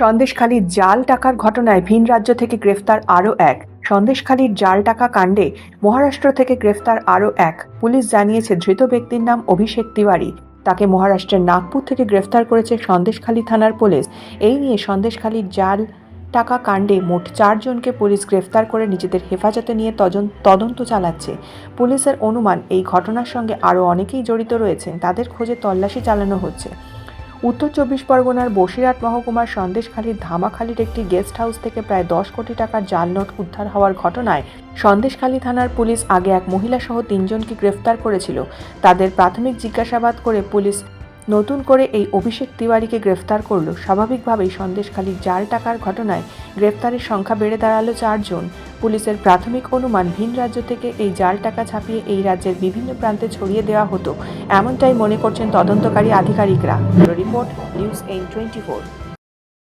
সন্দেশখালীর জাল টাকার ঘটনায় ভিন রাজ্য থেকে গ্রেফতার আরও এক। সন্দেশখালীর জাল টাকা কাণ্ডে মহারাষ্ট্র থেকে গ্রেফতার আরও এক। পুলিশ জানিয়েছে ধৃত ব্যক্তির নাম অভিষেক তিওয়ারি। তাকে মহারাষ্ট্রের নাগপুর থেকে গ্রেফতার করেছে সন্দেশখালী থানার পুলিশ। এই নিয়ে সন্দেশখালীর জাল টাকা কাণ্ডে মোট চারজনকে পুলিশ গ্রেফতার করে নিজেদের হেফাজতে নিয়ে তজন- তদন্ত চালাচ্ছে। পুলিশের অনুমান, এই ঘটনার সঙ্গে আরও অনেকেই জড়িত রয়েছেন। তাদের খোঁজে তল্লাশি চালানো হচ্ছে। উত্তর চব্বিশ পরগনার বসিরহাট মহকুমার সন্দেশখালীর ধামাখালীর একটি গেস্ট হাউস থেকে প্রায় দশ কোটি টাকার জাল নোট উদ্ধার হওয়ার ঘটনায় সন্দেশখালী থানার পুলিশ আগে এক মহিলা সহ তিনজনকে গ্রেফতার করেছিল। তাদের প্রাথমিক জিজ্ঞাসাবাদ করে পুলিশ নতুন করে এই অভিষেক তিওয়ারিকে গ্রেফতার করল। স্বাভাবিকভাবেই সন্দেশখালীর জাল টাকার ঘটনায় গ্রেফতারের সংখ্যা বেড়ে দাঁড়াল চারজন। পুলিশের প্রাথমিক অনুমান, ভিন রাজ্য থেকে এই জাল টাকা ছাপিয়ে এই রাজ্যের বিভিন্ন প্রান্তে ছড়িয়ে দেওয়া হতো। এমনটাই মনে করছেন তদন্তকারী আধিকারিকরা। Report, news এইন twenty four.